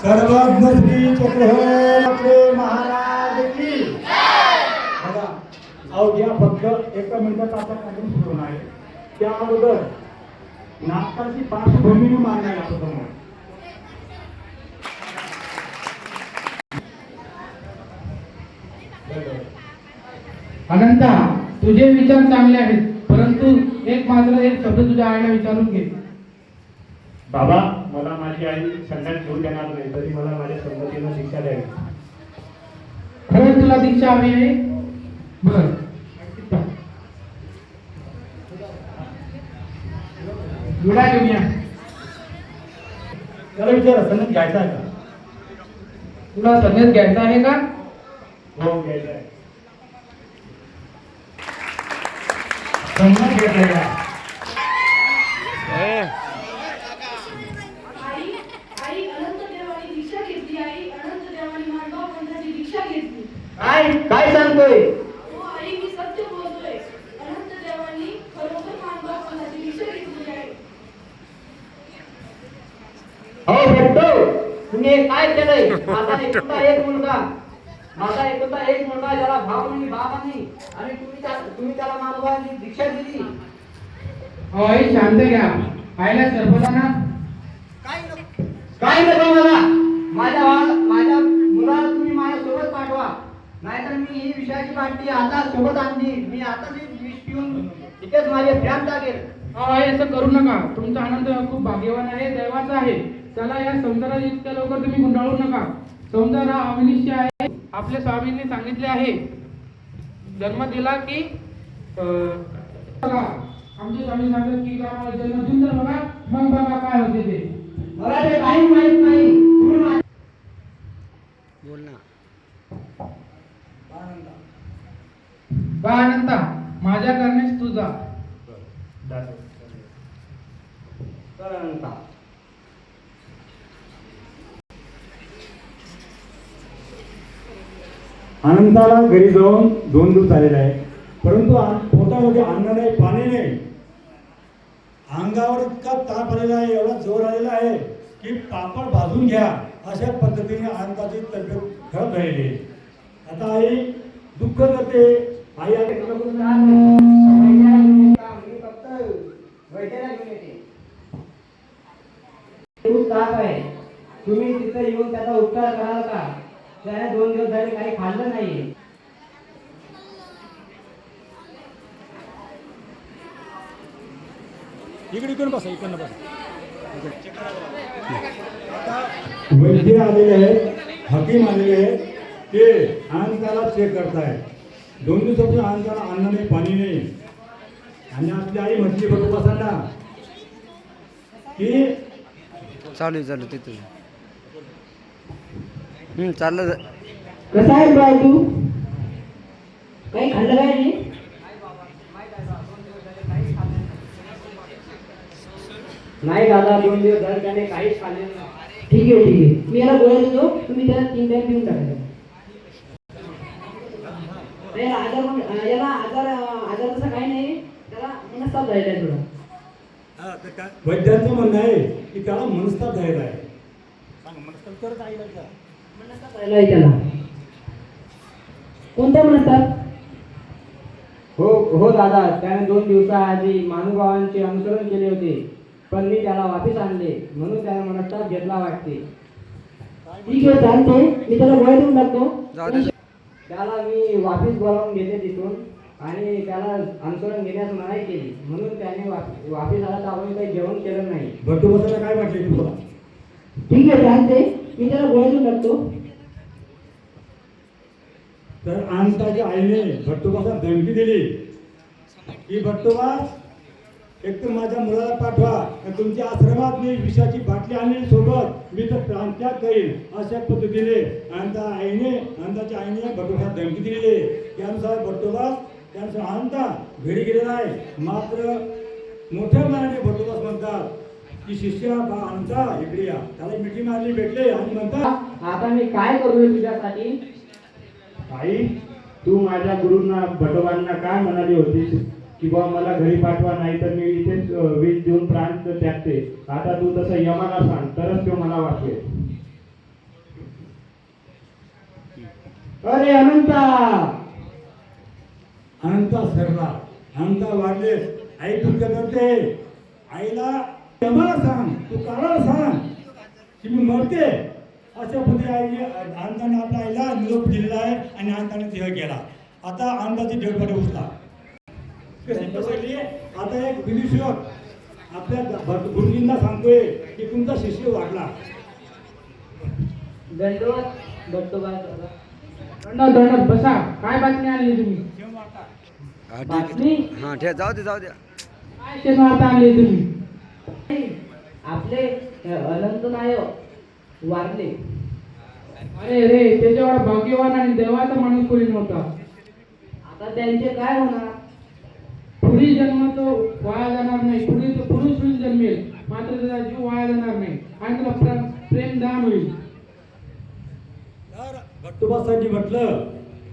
सर्वज्ञ श्री महाराज की बघा अवघ्या फक्त एका मिनिटात आता कार्यक्रम सुरू आहे त्या अगोदर नाटकाची पार्श्वभूमी मी मांडणार आहे समोर अनंता तुझे विचार चांगले आहेत परंतु एक मात्र एक शब्द तुझ्या आईला विचारून घे. बाबा मला माझी आई संघात घेऊन देणार नाही तरी मला माझ्या संमतीनं शिक्षा द्यावी. खरंच तुला दीक्षा हवी आहे? बर. विडा घेऊन या. त्याला विचारा संगत घ्यायचा आहे का? तुला संदेश घ्यायचा आहे का? हो घ्यायचं आहे. संगत घ्यायचा आहे का आई आई अनंत देवानी दीक्षा घेतली आई अनंत देवानी मांडवा पंथाची दीक्षा घेतली काय काय सांगतोय हो आई मी सत्य बोलतोय अनंत देवानी खरोखर मांडवा पंथाची दीक्षा घेतली आहे. हो भेटतो तुम्ही हे काय केलंय? माझा एक मुलगा. माझा एकुलता एक मुलगा ज्याला भाव नाही बाबा नाही. आणि तुम्ही तुम्ही त्याला मानवाची दीक्षा दिली. आई शांत घ्या. आईला सर्वजण काय नको मला? माझ्या मुलाला तुम्ही माझ्यासोबत पाठवा नाहीतर मी ही विषयाची बाटली आता सोबत आणली. मी आता विष पिऊन तिथेच माझे अहो, आई असं करू नका. तुमचा आनंद खूप भाग्यवान आहे दैवाचा आहे. त्याला या संसारात इतक्या लवकर तुम्ही गुंडाळू नका. संसार हा अविनिश्य आहे. आपल्या स्वामींनी सांगितले आहे. जन्म दिला की आमचे स्वामी सांगतात की गावाला जन्म देऊन तर बघा मग बघा काय होते ते. मला ते काही माहीत नाही. तुम्ही मा- बा अनंता माझ्या तुझा. अनंताला घरी जाऊन दोन दिवस झालेले आहे परंतु आ- पोटामध्ये अन्न नाही पाणी नाही. अंगावर इतका ताप आलेला आहे एवढा जोर आलेला आहे की पापड भाजून घ्या अशा पद्धतीने अनंताची तब्येत खराब झालेली आहे आता आई दुःख करते. आई आता तुम्ही तिथं येऊन त्याचा उपचार कराल का? त्याने दोन दिवस झाले काही खाल्लं नाही. इकडे इकडून बसा इकडनं बसा. वैद्य आलेले आहेत हकीम आलेले आहेत. ते अनंताला चेक करताय दोन दिवसापासून अनंताला अन्न नाही पाणी नाही. आणि आपली आई म्हटली बघू बसांना की चालू आहे, चालू आहे, तिथं हम्म, चाललं जा- कसा आहे बाय तू? काही खाल्लं काय नाही? नाही दादा दोन दिवस झाले त्याने काहीच खाल्ले नाही. ठीक आहे ठीक आहे. मी याला गोळ्या देतो. तुम्ही त्याला तीन टाइम पिऊन टाकायचं याला आजार पण- याला आजार आजार तसा काही नाही. त्याला मनस्ताप झालेला आहे थोडा. वैद्यांचं म्हणणं आहे की त्याला मनस्ताप झालेला आहे. सांग मनस्ताप करत आईला का? मनस्ताप झालेला आहे त्याला. कोणता मनस्ताप? हो हो दादा त्याने दोन दिवसाआधी महानुभावांचे अनुसरण केले होते पण मी त्याला वापस आणले म्हणून त्याने मनस्ताप घेतला वाटते. ठीक आहे चालते मी त्याला गोळ्या देऊन टाकतो. जाऊ दे. त्याला मी वापस बोलावून घेते तिथून आणि त्याला अनुसरण घेण्यास मनाई केली. म्हणून त्याने वाप- वापस आला तर आपण काही जेवण केलं नाही. भट्टू बसायला काय वाटले तुला ठीक आहे चालते मी त्याला गोळ्या देऊन टाकतो तर अनंताच्या आईने भट्टोबाला धमकी दिली. की भट्टोबास एक तर माझ्या मुलाला पाठवा आणि तुमच्या आश्रमात मी विषाची बाटली आणली सोबत. मी तर प्रांत्यात करीन. अशा पद्धतीने अनंता आईने अनंताच्या आईने भट्टोबाला धमकी दिलेली त्यानुसार भट्टोबास त्यानुसार अनंता घरी गेलेला आहे. मात्र मोठ्या मनाने भट्टोबास म्हणतात की शिष्या बा अनंता इकडे या. त्याला मिठी मारली भेटले आणि म्हणतात आता मी काय करू तुझ्यासाठी? आई तू माझ्या गुरूंना भटोबांना काय म्हणाली होतीस? किंवा मला घरी पाठवा नाही तर मी इथेच वीज देऊन प्राण त्यागते. आता तू तसं यमाला सांग तरच तो मला वाचवेल अरे अनंता! अनंता सरला अनंता वाढले. आई तुमच्या करते आईला यमाला सांग तू कारण सांग की मी मरते. अशा पद्धती आईने अनंताने आपल्या आईला निरोप दिलेला आहे आणि अनंताने देह केला आता अनंताची डेडबॉडी उचला. कशी पसरली आता एक विदुषक आपल्या भट- गुरुजींना सांगतोय की तुमचा शिष्य वाढला. दंडवत बटोबा दंड दंड बसा. काय बातमी आणली तुम्ही? बातमी? हां जाऊ दे जाऊ द्या काय शेतवार्ता आणली तुम्ही? आपले अनंत नायक वारले. अरे रे त्याच्यावर भाग्यवान आणि देवाचा माणूस कोणी नव्हता. आता त्यांचे काय होणार? पुढील जन्म तो वाया जाणार नाही. पुढील तो पुरुष होईल जन्मेल. मात्र त्याचा जीव वाया जाणार नाही. आणि त्याला प्रेम दान होईल. तर म्हटलं